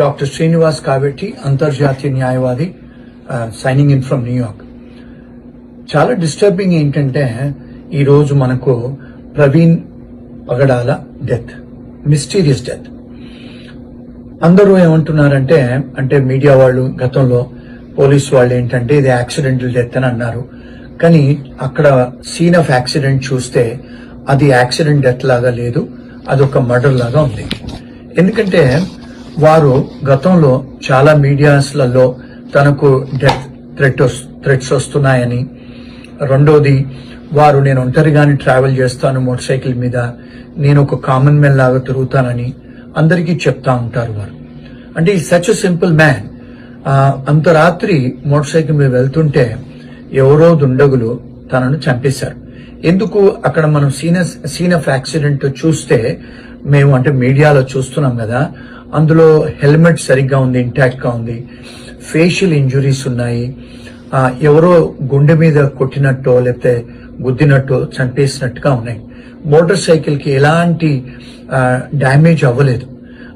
Doctor Srinivas Kavetti అంతర్జాతీయ న్యాయవాది signing in from New York చాలా డిస్టర్బింగ్ ఏంటంటే ఈరోజు మనకు Praveen Pagadala death mysterious death అందరూ ఏమంటున్నారంటే అంటే మీడియా వాళ్ళు గతంలో పోలీసు వాళ్ళు ఏంటంటే ఇది యాక్సిడెంటల్ డెత్ అని అన్నారు. కానీ అక్కడ సీన్ ఆఫ్ యాక్సిడెంట్ చూస్తే అది యాక్సిడెంట్ డెత్ లాగా లేదు అది ఒక మర్డర్ లాగా ఉంది. ఎందుకంటే వారు గతంలో చాలా మీడియాస్లలో తనకు డెత్ థ్రెట్ థ్రెట్స్ వస్తున్నాయని. రెండోది వారు నేను ఒంటరిగానే ట్రావెల్ చేస్తాను మోటార్ సైకిల్ మీద. నేను ఒక కామన్ మ్యాన్ లాగా తిరుగుతానని అందరికీ చెప్తా ఉంటారు వారు. అంటే ఈ సచ్ సింపుల్ మ్యాన్. అంత రాత్రి మోటార్ సైకిల్ మీద వెళ్తుంటే ఎవరో దుండగులు తనను చంపేశారు. ఎందుకు అక్కడ మనం సీన్ సీన్ ఆఫ్ యాక్సిడెంట్ చూస్తే మేము అంటే మీడియాలో చూస్తున్నాం కదా అందులో హెల్మెట్ సరిగ్గా ఉంది ఇంటాక్ట్గా ఉంది. ఫేషియల్ ఇంజురీస్ ఉన్నాయి. ఎవరో గుండె మీద కొట్టినట్టు లేకపోతే గుద్దినట్టు చంపేసినట్టుగా ఉన్నాయి. మోటార్ సైకిల్కి ఎలాంటి డ్యామేజ్ అవ్వలేదు.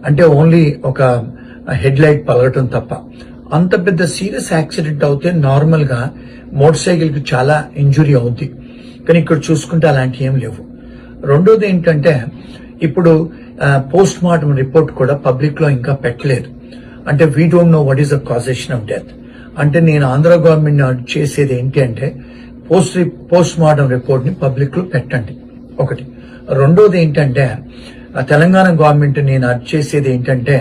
అంటే ఓన్లీ ఒక హెడ్ లైట్ పలగటం తప్ప. అంత పెద్ద సీరియస్ యాక్సిడెంట్ అవుతే నార్మల్గా మోటార్ సైకిల్కి చాలా ఇంజురీ అవుద్ది. కానీ ఇక్కడ చూసుకుంటే అలాంటివి ఏం లేవు. రెండోది ఏంటంటే ఇప్పుడు పోస్ట్ మార్టం రిపోర్ట్ కూడా పబ్లిక్లో ఇంకా పెట్టలేదు. అంటే we don't know what is the causation of death అంటే నేను ఆంధ్ర గవర్నమెంట్ చేసేది ఏంటి అంటే పోస్ట్ పోస్ట్ మార్టం రిపోర్ట్ని పబ్లిక్లో పెట్టండి. ఒకటి. రెండోది ఏంటంటే తెలంగాణ గవర్నమెంట్ నేను అర్జ్ చేసేది ఏంటంటే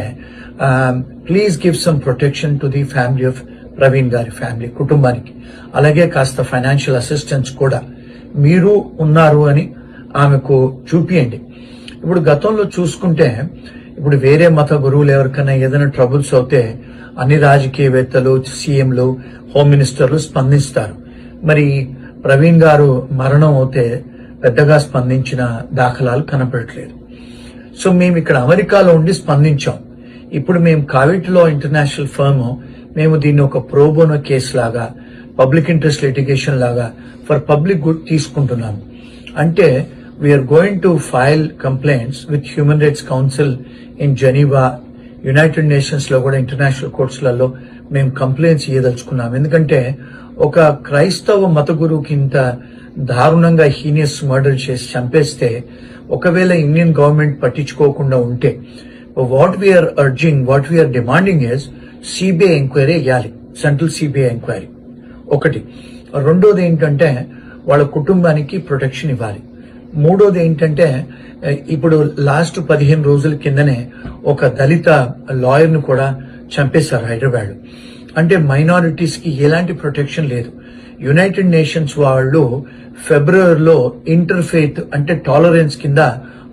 please give some protection to the family of Praveen గారి ఫ్యామిలీ కుటుంబానికి. అలాగే కాస్త ఫైనాన్షియల్ అసిస్టెన్స్ కూడా. మీరు ఉన్నారు అని ఆమెకు చూపియండి. ఇప్పుడు గతంలో చూసుకుంటే ఇప్పుడు వేరే మత గురువులు ఎవరికైనా ఏదైనా ట్రబుల్స్ అవుతే అన్ని రాజకీయవేత్తలు సీఎంలు హోమ్ మినిస్టర్లు స్పందిస్తారు. మరి ప్రవీణ్ గారు మరణం అవుతే పెద్దగా స్పందించిన దాఖలాలు కనపడట్లేదు. సో మేము ఇక్కడ అమెరికాలో ఉండి స్పందించాం. ఇప్పుడు మేము కావిట్లో ఇంటర్నేషనల్ ఫర్మ్ మేము దీన్ని ఒక ప్రోబోనో కేసు లాగా పబ్లిక్ ఇంట్రెస్ట్ లిటిగేషన్ లాగా ఫర్ పబ్లిక్ గుడ్ తీసుకుంటున్నాము. అంటే we are going to file complaints with human rights council in Geneva United నేషన్స్లో కూడా ఇంటర్నేషనల్ కోర్ట్స్లలో మేము కంప్లైంట్స్ ఇవ్వదలుచుకున్నాం ఎందుకంటే ఒక క్రైస్తవ మత గురువుకి ఇంత దారుణంగా హీనియస్ మర్డర్ చేసి చంపేస్తే ఒకవేళ ఇండియన్ గవర్నమెంట్ పట్టించుకోకుండా ఉంటే what we are urging what we are demanding is CBI enquiry వేయాలి సెంట్రల్ సిబిఐ ఎంక్వైరీ ఒకటి. రెండోది ఏంటంటే వాళ్ళ కుటుంబానికి ప్రొటెక్షన్ ఇవ్వాలి. మూడోది ఏంటంటే ఇప్పుడు లాస్ట్ పదిహేను రోజుల కిందనే ఒక దళిత లాయర్ను కూడా చంపేశారు హైదరాబాద్ అంటే మైనారిటీస్కి ఎలాంటి ప్రొటెక్షన్ లేదు. యునైటెడ్ నేషన్స్ వాళ్ళు ఫిబ్రవరిలో ఇంటర్ఫేత్ అంటే టాలరెన్స్ కింద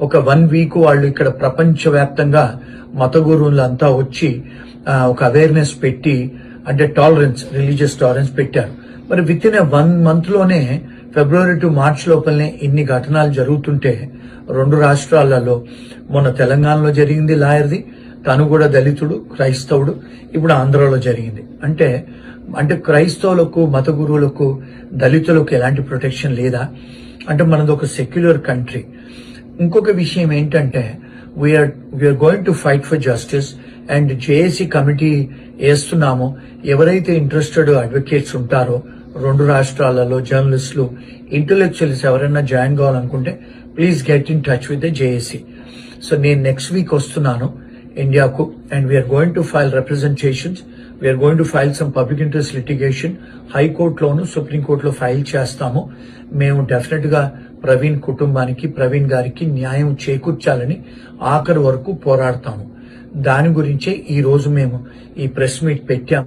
ఒక వన్ వీక్ వాళ్ళు ఇక్కడ ప్రపంచవ్యాప్తంగా మత గురువులంతా వచ్చి ఒక అవేర్నెస్ పెట్టి అంటే టాలరెన్స్ రిలీజియస్ టాలరెన్స్ పెట్టారు. మరి విత్ ఇన్ వన్ మంత్లోనే ఫిబ్రవరి టు మార్చ్ లోపలనే ఇన్ని ఘటనలు జరుగుతుంటే రెండు రాష్ట్రాలలో మొన్న తెలంగాణలో జరిగింది లాయర్ది తను కూడా దళితుడు క్రైస్తవుడు ఇప్పుడు ఆంధ్రలో జరిగింది. అంటే అంటే క్రైస్తవులకు మత గురువులకు దళితులకు ఎలాంటి ప్రొటెక్షన్ లేదా? అంటే మనది ఒక సెక్యులర్ కంట్రీ. ఇంకొక విషయం ఏంటంటే we are we are going to fight for justice and JAC committee వేస్తున్నామో. ఎవరైతే ఇంట్రెస్టెడ్ అడ్వకేట్స్ ఉంటారో రెండు రాష్ట్రాలలో జర్నలిస్టులు ఇంటలెక్చువల్స్ ఎవరైనా జాయిన్ కావాలనుకుంటే please get in touch with the JAC so నేను నెక్స్ట్ వీక్ వస్తున్నాను ఇండియాకు and we are going to file representations we are going to file some public interest litigation హైకోర్టులోను సుప్రీంకోర్టులో ఫైల్ చేస్తాము. మేము డెఫినెట్గా ప్రవీణ్ కుటుంబానికి ప్రవీణ్ గారికి న్యాయం చేకూర్చాలని ఆఖరి వరకు పోరాడతాము. దాని గురించే ఈ రోజు మేము ఈ ప్రెస్ మీట్ పెట్టాం.